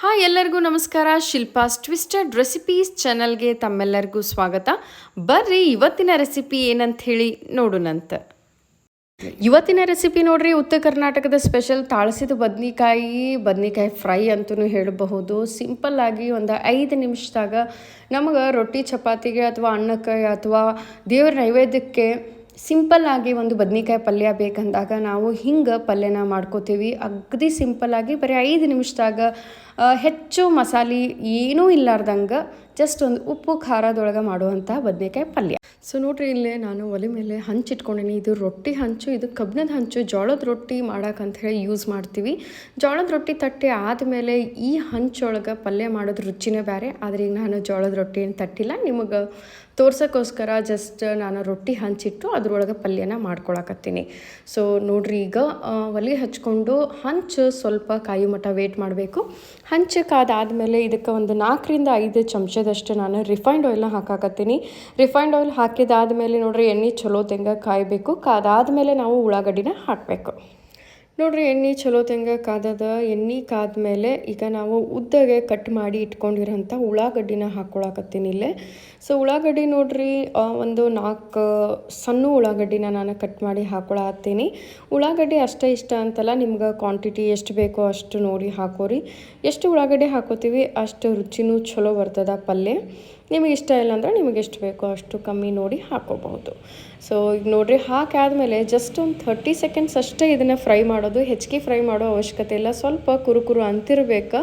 Hi ಎಲ್ಲರಿಗೂ ನಮಸ್ಕಾರ. Shilpa's twisted recipes ಚಾನಲ್ಗೆ ತಮ್ಮೆಲ್ಲರಿಗೂ ಸ್ವಾಗತ. ಬರ್ರಿ, ಇವತ್ತಿನ ರೆಸಿಪಿ ಏನಂತ ಹೇಳಿ ನೋಡೋಣಂತ ಇವತ್ತಿನ ರೆಸಿಪಿ ನೋಡ್ರಿ, ಉತ್ತರ ಕರ್ನಾಟಕದ ಸ್ಪೆಷಲ್ ತಾಳಸಿದ ಬದ್ನಿಕಾಯಿ ಬದ್ನಿಕಾಯಿ ಫ್ರೈ ಅಂತಲೂ ಹೇಳಬಹುದು. ಸಿಂಪಲ್ ಆಗಿ ಒಂದು ಐದು ನಿಮಿಷದಾಗ ನಮಗೆ ರೊಟ್ಟಿ, ಚಪಾತಿಗೆ ಅಥವಾ ಅನ್ನಕ್ಕೆ ಅಥವಾ ದೇವ್ರ ನೈವೇದ್ಯಕ್ಕೆ ಸಿಂಪಲ್ ಆಗಿ ಒಂದು ಬದ್ನಿಕಾಯಿ ಪಲ್ಯ ಬೇಕಂದಾಗ ನಾವು ಹಿಂಗೆ ಪಲ್ಯನ ಮಾಡ್ಕೋತೀವಿ. ಅಗದಿ ಸಿಂಪಲ್ ಆಗಿ ಬರೀ ಐದು ನಿಮಿಷದಾಗ ಹೆಚ್ಚು ಮಸಾಲೆ ಏನೂ ಇಲ್ಲಾರ್ದಂಗೆ ಜಸ್ಟ್ ಒಂದು ಉಪ್ಪು ಖಾರದೊಳಗೆ ಮಾಡುವಂಥ ಬದನೆಕಾಯಿ ಪಲ್ಯ. ಸೊ ನೋಡ್ರಿ, ಇಲ್ಲೇ ನಾನು ಒಲೆ ಮೇಲೆ ಹಂಚಿಟ್ಕೊಂಡಿನಿ ಇದು ರೊಟ್ಟಿ ಹಂಚು, ಇದು ಕಬ್ಬಿಣದ ಹಂಚು. ಜೋಳದ ರೊಟ್ಟಿ ಅಂತ ಹೇಳಿ ಯೂಸ್ ಮಾಡ್ತೀವಿ. ಜೋಳದ ರೊಟ್ಟಿ ತಟ್ಟೆ ಆದಮೇಲೆ ಈ ಹಂಚೊಳಗೆ ಪಲ್ಯ ಮಾಡೋದು ರುಚಿನೇ ಬೇರೆ ಆದರೆ ಈಗ ನಾನು ಜೋಳದ ರೊಟ್ಟಿ ಏನು ತಟ್ಟಿಲ್ಲ. ನಿಮಗೆ ತೋರ್ಸೋಕ್ಕೋಸ್ಕರ ಜಸ್ಟ್ ನಾನು ರೊಟ್ಟಿ ಹಂಚಿಟ್ಟು ಅದ್ರೊಳಗೆ ಪಲ್ಯನ ಮಾಡ್ಕೊಳಕತ್ತೀನಿ. ಸೊ ನೋಡ್ರಿ, ಈಗ ಒಲೆ ಹಚ್ಕೊಂಡು ಹಂಚು ಸ್ವಲ್ಪ ಕಾಯಿ ಮಠ ವೇಟ್ ಮಾಡಬೇಕು. ಹಂಚು ಕಾದಾದಮೇಲೆ ಇದಕ್ಕೆ ಒಂದು ನಾಲ್ಕರಿಂದ ಐದು ಚಮಚದಷ್ಟು ನಾನು ರಿಫೈನ್ಡ್ ಆಯಿಲ್ನ ಹಾಕಾಕತ್ತೀನಿ. ರಿಫೈನ್ಡ್ ಆಯಿಲ್ ಹಾಕಿದಾದ್ಮೇಲೆ ನೋಡ್ರಿ ಎಣ್ಣೆ ಚಲೋ ತೆಂಗ ಕಾಯಬೇಕು. ಕಾದಾದ್ಮೇಲೆ ನಾವು ಉಳ್ಳಾಗಡ್ಡಿನ ಹಾಕಬೇಕು. ನೋಡ್ರಿ, ಎಣ್ಣೆ ಚಲೋ ತೆಂಗ ಕಾದದ. ಎಣ್ಣೆ ಕಾದ ಮೇಲೆ ಈಗ ನಾವು ಉದ್ದಗೆ ಕಟ್ ಮಾಡಿ ಇಟ್ಕೊಂಡಿರೋಂಥ ಉಳ್ಳಾಗಡ್ಡಿನ ಹಾಕ್ಕೊಳಕತ್ತೀನಿ ಇಲ್ಲೇ. ಸೊ ಉಳ್ಳಾಗಡ್ಡಿ ನೋಡ್ರಿ ಒಂದು ನಾಲ್ಕು ಸಣ್ಣ ಉಳ್ಳಾಗಡ್ಡಿನ ನಾನು ಕಟ್ ಮಾಡಿ ಹಾಕ್ಕೊಳತ್ತೀನಿ ಉಳ್ಳಾಗಡ್ಡಿ ಅಷ್ಟೇ ಇಷ್ಟ ಅಂತಲ್ಲ, ನಿಮ್ಗೆ ಕ್ವಾಂಟಿಟಿ ಎಷ್ಟು ಬೇಕೋ ಅಷ್ಟು ನೋಡಿ ಹಾಕೋರಿ. ಎಷ್ಟು ಉಳ್ಳಾಗಡ್ಡಿ ಹಾಕೋತೀವಿ, ಅಷ್ಟು ರುಚಿನೂ ಚಲೋ ಬರ್ತದ ಪಲ್ಯ. ನಿಮಗೆ ಇಷ್ಟ ಇಲ್ಲ ಅಂದರೆ ನಿಮಗೆ ಎಷ್ಟು ಬೇಕೋ ಅಷ್ಟು ಕಮ್ಮಿ ನೋಡಿ ಹಾಕೋಬಹುದು ಸೊ ಈಗ ನೋಡಿರಿ, ಹಾಕಾದಮೇಲೆ ಜಸ್ಟ್ ಒಂದು ಥರ್ಟಿ ಸೆಕೆಂಡ್ಸ್ ಅಷ್ಟೇ ಇದನ್ನು ಫ್ರೈ ಮಾಡೋದು, ಹೆಚ್ಚಿಗೆ ಫ್ರೈ ಮಾಡೋ ಅವಶ್ಯಕತೆ ಇಲ್ಲ. ಸ್ವಲ್ಪ ಕುರುಕುರು ಅಂತಿರ್ಬೇಕು.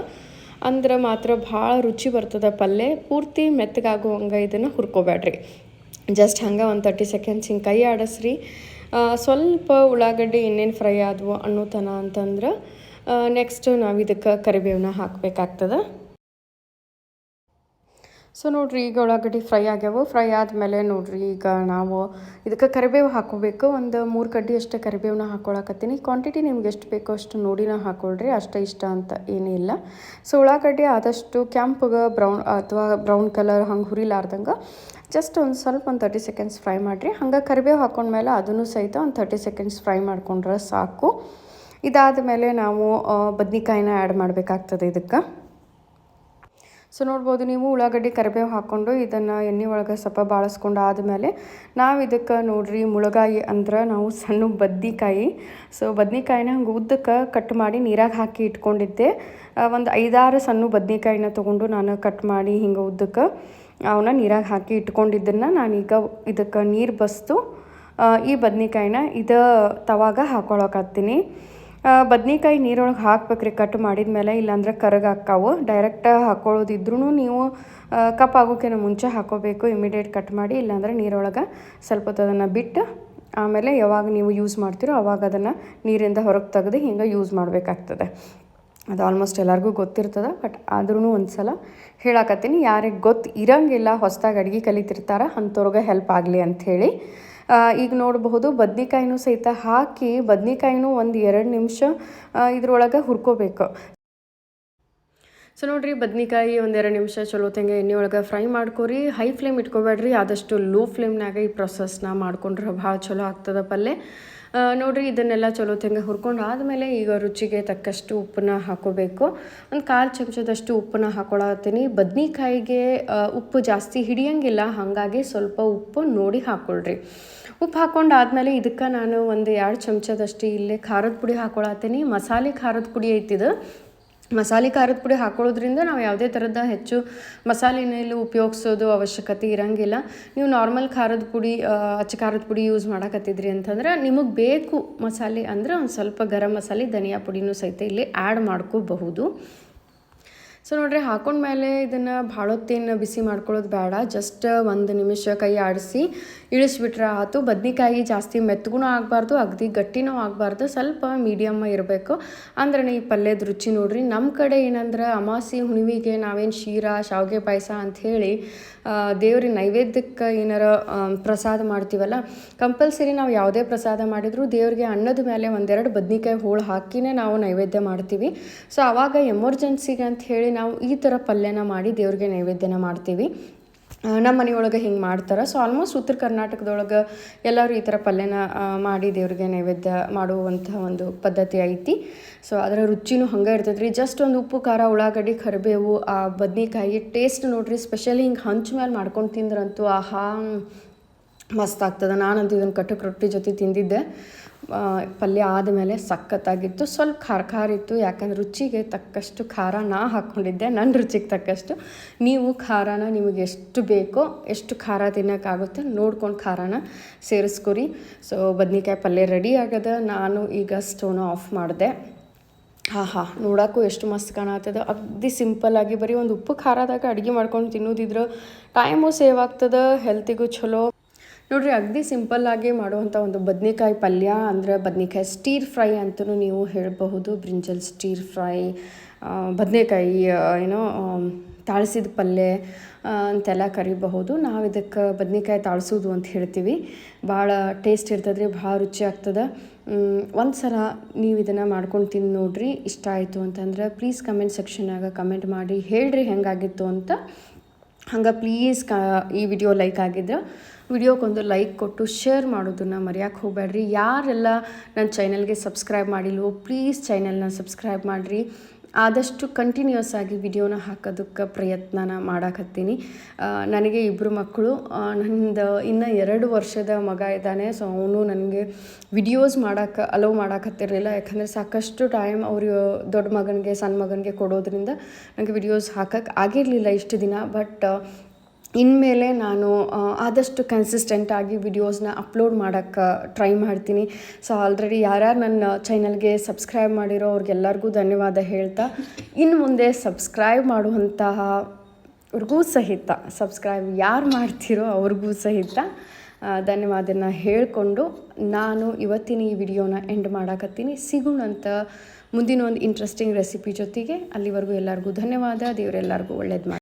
ಅಂದ್ರೆ ಮಾತ್ರ ಭಾಳ ರುಚಿ ಬರ್ತದೆ ಪಲ್ಯ. ಪೂರ್ತಿ ಮೆತ್ತಗಾಗುವಂಗೆ ಇದನ್ನು ಹುರ್ಕೋಬೇಡ್ರಿ. ಜಸ್ಟ್ ಹಂಗೆ ಒಂದು ತರ್ಟಿ ಸೆಕೆಂಡ್ಸ್ ಹಿಂಗೆ ಕೈ ಆಡಿಸ್ರಿ. ಸ್ವಲ್ಪ ಉಳ್ಳಾಗಡ್ಡಿ ಇನ್ನೇನು ಫ್ರೈ ಆದವು ಅನ್ನೋ ತನ ಅಂತಂದ್ರೆ ನೆಕ್ಸ್ಟ್ ನಾವು ಇದಕ್ಕೆ ಕರಿಬೇವನ್ನ ಹಾಕಬೇಕಾಗ್ತದೆ. ಸೊ ನೋಡಿರಿ, ಈಗ ಉಳ್ಳಾಗಡ್ಡಿ ಫ್ರೈ ಆಗ್ಯಾವು. ಫ್ರೈ ಆದಮೇಲೆ ನೋಡಿರಿ, ಈಗ ನಾವು ಇದಕ್ಕೆ ಕರಿಬೇವು ಹಾಕೋಬೇಕು. ಒಂದು ಮೂರು ಕಡ್ಡಿ ಅಷ್ಟೇ ಕರಿಬೇವನ್ನ ಹಾಕೊಳಕತ್ತೀನಿ. ಕ್ವಾಂಟಿಟಿ ನಿಮ್ಗೆ ಎಷ್ಟು ಬೇಕೋ ಅಷ್ಟು ನೋಡಿನ ಹಾಕೊಳ್ರಿ. ಅಷ್ಟೇ ಇಷ್ಟ ಅಂತ ಏನಿಲ್ಲ ಸೊ ಉಳ್ಳಾಗಡ್ಡಿ ಆದಷ್ಟು ಕೆಂಪಗೆ, ಬ್ರೌನ್ ಅಥವಾ ಬ್ರೌನ್ ಕಲರ್ ಹಂಗೆ ಹುರಿಲಾರ್ದಂಗೆ ಜಸ್ಟ್ ಒಂದು ಸ್ವಲ್ಪ ಒಂದು ತರ್ಟಿ ಸೆಕೆಂಡ್ಸ್ ಫ್ರೈ ಮಾಡಿರಿ. ಹಂಗೆ ಕರಿಬೇವು ಹಾಕೊಂಡ್ಮೇಲೆ ಅದನ್ನು ಸಹಿತ ಒಂದು ತರ್ಟಿ ಸೆಕೆಂಡ್ಸ್ ಫ್ರೈ ಮಾಡ್ಕೊಂಡ್ರೆ ಸಾಕು. ಇದಾದ ಮೇಲೆ ನಾವು ಬದ್ನಿಕಾಯಿನ ಆ್ಯಡ್ ಮಾಡಬೇಕಾಗ್ತದೆ ಇದಕ್ಕೆ. ಸೊ ನೋಡ್ಬೋದು, ನೀವು ಉಳ್ಳಾಗಡ್ಡಿ, ಕರಿಬೇವು ಹಾಕ್ಕೊಂಡು ಇದನ್ನು ಎಣ್ಣೆ ಒಳಗೆ ಸ್ವಲ್ಪ ಬಾಳಿಸ್ಕೊಂಡು ಆದಮೇಲೆ ನಾವು ಇದಕ್ಕೆ ನೋಡ್ರಿ ಮುಳಗಾಯಿ ಅಂದ್ರೆ ನಾವು ಸಣ್ಣ ಬದ್ನಿಕಾಯಿ. ಸೊ ಬದ್ನಿಕಾಯಿನ ಹಂಗೆ ಉದ್ದಕ್ಕೆ ಕಟ್ ಮಾಡಿ ನೀರಾಗಿ ಹಾಕಿ ಇಟ್ಕೊಂಡಿದ್ದೆ. ಒಂದು ಐದಾರು ಸಣ್ಣ ಬದ್ನಿಕಾಯಿನ ತೊಗೊಂಡು ನಾನು ಕಟ್ ಮಾಡಿ ಹಿಂಗೆ ಉದ್ದಕ್ಕೆ ಅವನ್ನ ನೀರಾಗಿ ಹಾಕಿ ಇಟ್ಕೊಂಡಿದ್ದನ್ನು ನಾನೀಗ ಇದಕ್ಕೆ ನೀರು ಬಸ್ತು. ಈ ಬದ್ನಿಕಾಯಿನ ಇದು ತವಾಗ ಹಾಕೊಳಕತ್ತೀನಿ ಬದ್ನಿಕಾಯಿ ನೀರೊಳಗೆ ಹಾಕ್ಬೇಕ್ರಿ ಕಟ್ ಮಾಡಿದ ಮೇಲೆ, ಇಲ್ಲಾಂದ್ರೆ ಕರಗ ಹಾಕ್ಕಾವು. ಡೈರೆಕ್ಟ್ ಹಾಕೊಳ್ಳೋದಿದ್ರೂ ನೀವು ಕಪ್ ಆಗೋಕ್ಕಿಂತ ಮುಂಚೆ ಹಾಕೋಬೇಕು ಇಮಿಡಿಯೇಟ್ ಕಟ್ ಮಾಡಿ, ಇಲ್ಲಾಂದ್ರೆ ನೀರೊಳಗೆ ಸ್ವಲ್ಪ ಹೊತ್ತು ಅದನ್ನು ಬಿಟ್ಟು, ಆಮೇಲೆ ಯಾವಾಗ ನೀವು ಯೂಸ್ ಮಾಡ್ತೀರೋ ಅವಾಗ ಅದನ್ನು ನೀರಿಂದ ಹೊರಗೆ ತೆಗೆದು ಹಿಂಗೆ ಯೂಸ್ ಮಾಡಬೇಕಾಗ್ತದೆ. ಅದು ಆಲ್ಮೋಸ್ಟ್ ಎಲ್ಲರಿಗೂ ಗೊತ್ತಿರ್ತದೆ ಬಟ್ ಆದ್ರೂ ಒಂದು ಸಲ ಹೇಳಕತ್ತೀನಿ. ಯಾರಿಗೆ ಗೊತ್ತು ಇರಂಗಿಲ್ಲ, ಹೊಸ್ದಾಗಿ ಅಡುಗೆ ಕಲಿತಿರ್ತಾರ ಅಂಥವ್ರಿಗೆ ಹೆಲ್ಪ್ ಆಗಲಿ ಅಂಥೇಳಿ. ಈಗ ನೋಡಬಹುದು ಬದ್ನಿಕಾಯಿನೂ ಸಹಿತ ಹಾಕಿ ಬದ್ನಿಕಾಯಿನೂ ಒಂದು ಎರಡು ನಿಮಿಷ ಇದ್ರೊಳಗೆ ಹುರ್ಕೋಬೇಕು. ಸೊ ನೋಡಿರಿ, ಬದ್ನಿಕಾಯಿ ಒಂದೆರಡು ನಿಮಿಷ ಚಲೋ ತಂಗ ಎಣ್ಣೆ ಒಳಗೆ ಫ್ರೈ ಮಾಡ್ಕೋರಿ. ಹೈ ಫ್ಲೇಮ್ ಇಟ್ಕೋಬೇಡ್ರಿ, ಆದಷ್ಟು ಲೋ ಫ್ಲೇಮ್ನಾಗ ಈ ಪ್ರೊಸೆಸ್ನ ಮಾಡ್ಕೊಂಡ್ರೆ ಭಾಳ ಚಲೋ ಆಗ್ತದೆ ಪಲ್ಯ ನೋಡ್ರಿ, ಇದನ್ನೆಲ್ಲ ಚಲೋ ತೆಂಗೆ ಹುರ್ಕೊಂಡು ಆದಮೇಲೆ ಈಗ ರುಚಿಗೆ ತಕ್ಕಷ್ಟು ಉಪ್ಪನ್ನ ಹಾಕೋಬೇಕು. ಒಂದು ಕಾಲು ಚಮಚದಷ್ಟು ಉಪ್ಪನ್ನ ಹಾಕೊಳತ್ತೀನಿ. ಬದ್ನಿಕಾಯಿಗೆ ಉಪ್ಪು ಜಾಸ್ತಿ ಹಿಡಿಯಂಗಿಲ್ಲ. ಹಾಗಾಗಿ ಸ್ವಲ್ಪ ಉಪ್ಪು ನೋಡಿ ಹಾಕ್ಕೊಳ್ರಿ ಉಪ್ಪು ಹಾಕ್ಕೊಂಡು ಆದಮೇಲೆ ಇದಕ್ಕೆ ನಾನು ಒಂದು ಎರಡು ಚಮಚದಷ್ಟು ಇಲ್ಲೇ ಖಾರದ ಪುಡಿ ಹಾಕೊಳತ್ತೀನಿ. ಮಸಾಲೆ ಖಾರದ ಪುಡಿ ಐತಿದು ಮಸಾಲೆ ಖಾರದ ಪುಡಿ ಹಾಕೊಳ್ಳೋದ್ರಿಂದ ನಾವು ಯಾವುದೇ ಥರದ ಹೆಚ್ಚು ಮಸಾಲೆನ ಇಲ್ಲಿ ಉಪಯೋಗಿಸೋದು ಅವಶ್ಯಕತೆ ಇರಂಗಿಲ್ಲ. ನೀವು ನಾರ್ಮಲ್ ಖಾರದ ಪುಡಿ ಅಚ್ಚ ಖಾರದ ಪುಡಿ ಯೂಸ್ ಮಾಡಕತ್ತಿದ್ರಿ ಅಂತಂದ್ರೆ ನಿಮಗೆ ಬೇಕು ಮಸಾಲೆ ಅಂದ್ರೆ ಒಂದು ಸ್ವಲ್ಪ ಗರಂ ಮಸಾಲೆ, ಧನಿಯಾ ಪುಡಿನೂ ಸಹಿತ ಇಲ್ಲಿ ಆ್ಯಡ್ ಮಾಡ್ಕೋಬಹುದು. ಸೊ ನೋಡ್ರಿ ಹಾಕೊಂಡ್ಮೇಲೆ ಇದನ್ನು ಭಾಳ ಹೊತ್ತೇನು ಬಿಸಿ ಮಾಡ್ಕೊಳ್ಳೋದು ಬೇಡ. ಜಸ್ಟ್ ಒಂದು ನಿಮಿಷ ಕೈ ಆಡಿಸಿ ಇಳಿಸ್ಬಿಟ್ರೆ ಆತು. ಬದ್ನಿಕಾಯಿ ಜಾಸ್ತಿ ಮೆತ್ತಗೂ ಆಗಬಾರ್ದು, ಅಗದಿ ಗಟ್ಟಿನೂ ಆಗಬಾರ್ದು. ಸ್ವಲ್ಪ ಮೀಡಿಯಮ್ ಇರಬೇಕು. ಅಂದ್ರೆ ಈ ಪಲ್ಯದ ರುಚಿ ನೋಡ್ರಿ. ನಮ್ಮ ಕಡೆ ಏನಂದ್ರೆ ಅಮಾಸಿ ಹುಣಿವಿಗೆ ನಾವೇನು ಶೀರಾ, ಶಾವಿಗೆ ಪಾಯಸ ಅಂಥೇಳಿ ದೇವ್ರಿ ನೈವೇದ್ಯಕ್ಕೆ ಏನಾರ ಪ್ರಸಾದ ಮಾಡ್ತೀವಲ್ಲ, ಕಂಪಲ್ಸರಿ ನಾವು ಯಾವುದೇ ಪ್ರಸಾದ ಮಾಡಿದರೂ ದೇವ್ರಿಗೆ ಅನ್ನದ ಮೇಲೆ ಒಂದೆರಡು ಬದ್ನಿಕಾಯಿ ಹೋಳು ಹಾಕಿನೇ ನಾವು ನೈವೇದ್ಯ ಮಾಡ್ತೀವಿ. ಸೊ ಆವಾಗ ಎಮರ್ಜೆನ್ಸಿಗೆ ಅಂತ ಹೇಳಿ ನಾವು ಈ ಥರ ಪಲ್ಯನ ಮಾಡಿ ದೇವ್ರಿಗೆ ನೈವೇದ್ಯನ ಮಾಡ್ತೀವಿ. ನಮ್ಮ ಮನೆಯೊಳಗೆ ಹಿಂಗೆ ಮಾಡ್ತಾರೆ. ಸೊ ಆಲ್ಮೋಸ್ಟ್ ಉತ್ತರ ಕರ್ನಾಟಕದೊಳಗೆ ಎಲ್ಲರೂ ಈ ಥರ ಪಲ್ಯನ ಮಾಡಿ ದೇವ್ರಿಗೆ ನೈವೇದ್ಯ ಮಾಡುವಂಥ ಒಂದು ಪದ್ಧತಿ ಐತಿ. ಸೊ ಅದರ ರುಚಿನೂ ಹಂಗೆ ಇರ್ತೈತೆ ರೀ ಜಸ್ಟ್ ಒಂದು ಉಪ್ಪು, ಖಾರ, ಉಳ್ಳಾಗಡ್ಡಿ, ಕರಿಬೇವು, ಆ, ಬದ್ನಿಕಾಯಿ ಟೇಸ್ಟ್ ನೋಡ್ರಿ. ಸ್ಪೆಷಲಿ ಹಿಂಗೆ ಹಂಚ್ ಮೇಲೆ ಮಾಡ್ಕೊಂಡು ತಿಂದ್ರಂತೂ ಆಹಾ, ಮಸ್ತ್ ಆಗ್ತದೆ. ನಾನಂತೂ ಇದನ್ನು ಕಟ್ಟಕ್ಕೆ ರೊಟ್ಟಿ ಜೊತೆ ತಿಂದಿದ್ದೆ. ಪಲ್ಯ ಆದಮೇಲೆ ಸಖತ್ತಾಗಿತ್ತು. ಸ್ವಲ್ಪ ಖಾರ ಖಾರ ಇತ್ತು. ಯಾಕಂದ್ರೆ ರುಚಿಗೆ ತಕ್ಕಷ್ಟು ಖಾರ ನಾ ಹಾಕ್ಕೊಂಡಿದ್ದೆ. ನನ್ನ ರುಚಿಗೆ ತಕ್ಕಷ್ಟು. ನೀವು ಖಾರನ ನಿಮಗೆ ಎಷ್ಟು ಬೇಕೋ ಎಷ್ಟು ಖಾರ ತಿನ್ನೋಕ್ಕಾಗುತ್ತೆ ನೋಡ್ಕೊಂಡು ಖಾರನ ಸೇರಿಸ್ಕೊರಿ. ಸೊ ಬದ್ನಿಕಾಯಿ ಪಲ್ಯ ರೆಡಿ ಆಗದ. ನಾನು ಈಗ ಸ್ಟೋವ್ನ ಆಫ್ ಮಾಡಿದೆ. ಹಾಂ ಹಾಂ ನೋಡೋಕ್ಕೂ ಎಷ್ಟು ಮಸ್ತ್ ಕಾಣತ್ತದ. ಅಗ್ದಿ ಸಿಂಪಲ್ಲಾಗಿ ಬರೀ ಒಂದು ಉಪ್ಪು ಖಾರದಾಗ ಅಡುಗೆ ಮಾಡ್ಕೊಂಡು ತಿನ್ನೋದಿದ್ರೆ ಟೈಮು ಸೇವ್ ಆಗ್ತದೆ ಹೆಲ್ತಿಗೂ ಚಲೋ ನೋಡ್ರಿ, ಅಗ್ದಿ ಆಗಿ ಮಾಡುವಂಥ ಒಂದು ಬದ್ನಿಕಾಯಿ ಪಲ್ಯ ಅಂದರೆ ಬದ್ನಿಕಾಯಿ ಸ್ಟೀರ್ ಫ್ರೈ ಅಂತಲೂ ನೀವು ಹೇಳಬಹುದು. ಬ್ರಿಂಜಲ್ ಸ್ಟೀರ್ ಫ್ರೈ ಬದನೆಕಾಯಿ ಏನೋ ತಾಳ್ಸಿದ ಪಲ್ಯ ಅಂತೆಲ್ಲ ಕರಿಬಹುದು. ನಾವು ಇದಕ್ಕೆ ಬದ್ನಿಕಾಯಿ ತಾಳ್ಸೋದು ಅಂತ ಹೇಳ್ತೀವಿ. ಭಾಳ ಟೇಸ್ಟ್ ಇರ್ತದ್ರಿ, ಭಾಳ ರುಚಿ ಆಗ್ತದೆ. ಒಂದು ಸಲ ನೀವು ಇದನ್ನು ಮಾಡ್ಕೊಂಡು ತಿಂದು ನೋಡ್ರಿ, ಇಷ್ಟ ಆಯಿತು ಅಂತಂದ್ರೆ ಪ್ಲೀಸ್ ಕಮೆಂಟ್ ಸೆಕ್ಷನ್ನಾಗ ಕಮೆಂಟ್ ಮಾಡಿ ಹೇಳ್ರಿ ಹೆಂಗಾಗಿತ್ತು ಅಂತ. ಹಂಗೆ ಪ್ಲೀಸ್ ಕ, ಈ ವಿಡಿಯೋ ಲೈಕ್ ಆಗಿದ್ರೆ ವಿಡಿಯೋಕ್ಕೊಂದು ಲೈಕ್ ಕೊಟ್ಟು ಶೇರ್ ಮಾಡೋದನ್ನು ಮರೆಯೋಕ್ಕೆ ಹೋಗಬೇಡ್ರಿ. ಯಾರೆಲ್ಲ ನನ್ನ ಚಾನಲ್ಗೆ ಸಬ್ಸ್ಕ್ರೈಬ್ ಮಾಡಿಲ್ವೋ ಪ್ಲೀಸ್ ಚಾನಲ್ನ ಸಬ್ಸ್ಕ್ರೈಬ್ ಮಾಡಿರಿ. ಆದಷ್ಟು ಕಂಟಿನ್ಯೂಸ್ ಆಗಿ ವಿಡಿಯೋನ ಹಾಕೋದಕ್ಕೆ ಪ್ರಯತ್ನನ ಮಾಡಾಕತ್ತೀನಿ. ನನಗೆ ಇಬ್ಬರು ಮಕ್ಕಳು ನಂದು ಇನ್ನು ಎರಡು ವರ್ಷದ ಮಗ ಇದ್ದಾನೆ. ಸೊ ಅವನು ನನಗೆ ವಿಡಿಯೋಸ್ ಮಾಡೋಕ್ಕೆ ಅಲೋ ಮಾಡೋಕತ್ತಿರಲಿಲ್ಲ. ಯಾಕಂದರೆ ಸಾಕಷ್ಟು ಟೈಮ್ ಅವರು ದೊಡ್ಡ ಮಗನಿಗೆ, ಸಣ್ಣ ಮಗನಿಗೆ ಕೊಡೋದ್ರಿಂದ ನನಗೆ ವಿಡಿಯೋಸ್ ಹಾಕಕ್ಕೆ ಆಗಿರಲಿಲ್ಲ ಇಷ್ಟು ದಿನ. ಬಟ್ ಇನ್ಮೇಲೆ ನಾನು ಆದಷ್ಟು ಕನ್ಸಿಸ್ಟೆಂಟಾಗಿ ವಿಡಿಯೋಸ್ನ ಅಪ್ಲೋಡ್ ಮಾಡೋಕ್ಕೆ ಟ್ರೈ ಮಾಡ್ತೀನಿ. ಸೊ ಆಲ್ರೆಡಿ ಯಾರ್ಯಾರು ನನ್ನ ಚಾನಲ್ಗೆ ಸಬ್ಸ್ಕ್ರೈಬ್ ಮಾಡಿರೋ ಅವ್ರಿಗೆಲ್ಲರಿಗೂ ಧನ್ಯವಾದ ಹೇಳ್ತಾ ಇನ್ನು ಮುಂದೆ ಸಬ್ಸ್ಕ್ರೈಬ್ ಮಾಡುವಂತಹ ಅವ್ರಿಗೂ ಸಹಿತ ಸಬ್ಸ್ಕ್ರೈಬ್ ಯಾರು ಮಾಡ್ತೀರೋ ಅವ್ರಿಗೂ ಸಹಿತ ಧನ್ಯವಾದನ ಹೇಳಿಕೊಂಡು ನಾನು ಇವತ್ತಿನ ಈ ವಿಡಿಯೋನ ಎಂಡ್ ಮಾಡಾಕತ್ತೀನಿ. ಸಿಗೋಣಂತ ಮುಂದಿನ ಒಂದು ಇಂಟ್ರೆಸ್ಟಿಂಗ್ ರೆಸಿಪಿ ಜೊತೆಗೆ, ಅಲ್ಲಿವರೆಗೂ ಎಲ್ಲರಿಗೂ ಧನ್ಯವಾದ. ದೇವರೆಲ್ಲರಿಗೂ ಒಳ್ಳೇದು ಮಾಡಿ